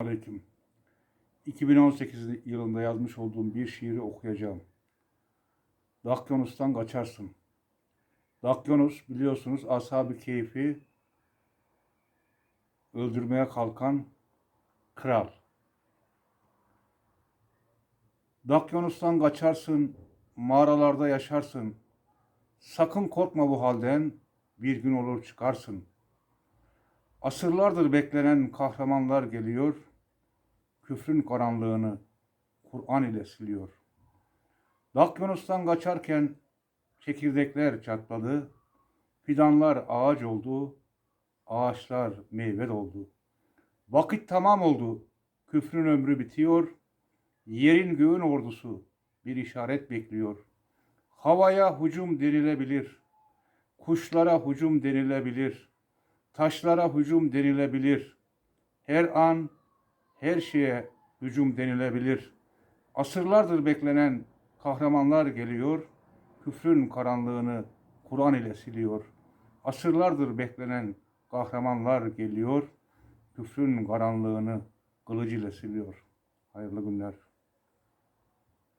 Aleyküm. 2018 yılında yazmış olduğum bir şiiri okuyacağım. Dakyanus'tan kaçarsın. Dakyanus biliyorsunuz ashab-ı keyfi öldürmeye kalkan kral. Dakyanus'tan kaçarsın, mağaralarda yaşarsın. Sakın korkma bu halden, bir gün olur çıkarsın. Asırlardır beklenen kahramanlar geliyor, küfrün karanlığını Kur'an ile siliyor. Dakyanus'tan kaçarken çekirdekler çatladı, fidanlar ağaç oldu, ağaçlar meyve doldu. Vakit tamam oldu, küfrün ömrü bitiyor, yerin göğün ordusu bir işaret bekliyor. Havaya hücum denilebilir, kuşlara hücum denilebilir, taşlara hücum denilebilir. Her an her şeye hücum denilebilir. Asırlardır beklenen kahramanlar geliyor, küfrün karanlığını Kur'an ile siliyor. Asırlardır beklenen kahramanlar geliyor, küfrün karanlığını kılıcı ile siliyor. Hayırlı günler.